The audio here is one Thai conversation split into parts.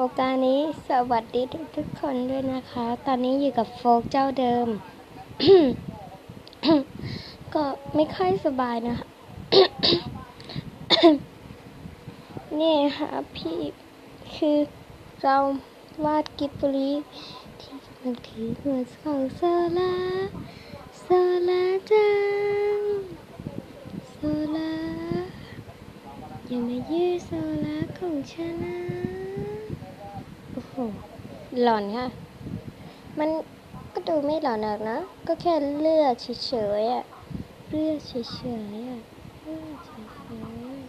โอกาสนี้สวัสดีทุกทุกคนด้วยนะคะ ตอนนี้อยู่กับโฟกเจ้าเดิม ก็ไม่ค่อยสบายนะคะ นี่ค่ะพี่คือเราวาดกิบบุรีที่มันถือหัวของโซลาโซลาจังโซลาอย่ามายื้อโซลาของฉันนะ หลอนค่ะ มันก็ดูไม่หลอนหรอกนะ ก็แค่เลือดเฉยๆอะเลือดเฉยๆอะเลือดเฉย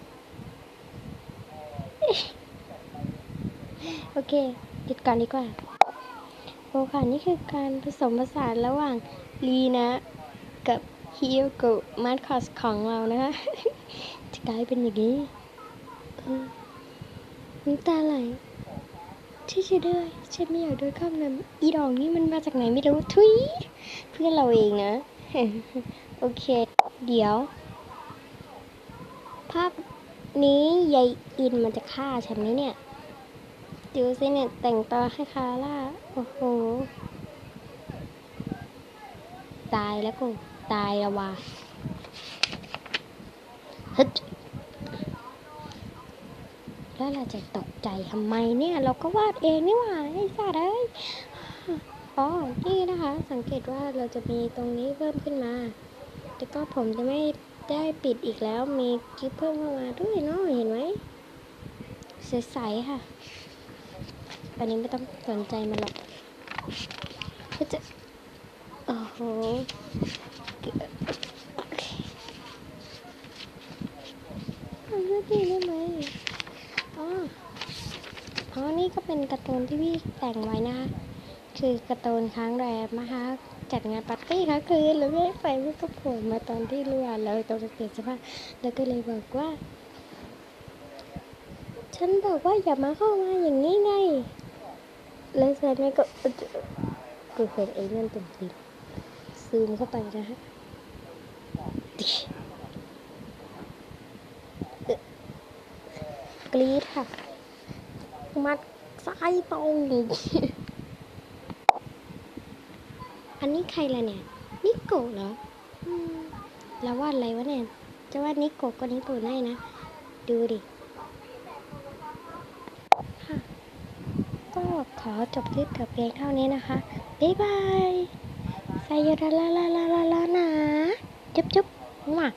ๆ โอเคหยุดก่อนดีกว่า โอค่ะ นี่คือการผสมผสานระหว่างลีนะกับฮิโยกะมาสคอสของเรานะคะจะกลายเป็นอย่างนี้น้ำตาไหล ช่วยช่วยด้วยฉันไม่อยากโดนข้ามน้ำอีดองนี่มันมาจากไหนไม่รู้ทุยเพื่อนเราเองนะ โอเค เดี๋ยว ภาพนี้ยายอินมันจะฆ่าฉันไหมเนี่ยดูสิเนี่ยแต่งตัวให้คาร่า โอ้โห ตายแล้วกู ตายแล้วว่ะฮึด แล้วเราจะตกใจทำไมเนี่ย เราก็วาดเองนี่หว่าไอ้สัตว์เอ้ยอ๋อนี่นะคะ สังเกตว่าเราจะมีตรงนี้เพิ่มขึ้นมาแต่ก็ผมจะไม่ได้ปิดอีกแล้วมีกิ๊บเพิ่มเข้ามาด้วยเนาะเห็นไหมใสๆค่ะอันนี้ไม่ต้องสนใจมันหรอกก็จะโอ้โหเกือบโอเคทำได้ดีได้ไหม อ๋อนี่ก็เป็นการ์ตูนที่พี่แต่งไว้นะคะคือการ์ตูนค้างแรมนะคะจัดงานปาร์ตี้ค่ะคือเราไม่ได้ไปไม่ก็โผล่มาตอนที่เรือเราตอนเปลี่ยนสภาพแล้วก็เลยบอกว่า ฉันบอกว่าอย่ามาเข้ามาอย่างนี้ไงแล้วแซนแม่ก็กูเห็นไอ้นั่นตุ่มติมซูมเข้าไปนะฮะกรี๊ดค่ะ มัดซ้ายตรงอันนี้ใครล่ะเนี่ย นิโกะเหรอแล้ววาดอะไรวะเนี่ย จะวาดนิโกะก็นิโกะได้นะ ดูดิก็ขอจบคลิปกับเพียงเท่านี้นะคะ บ๊ายบายไซยนาราลาลาลาลานะ จุ๊บจุ๊บมา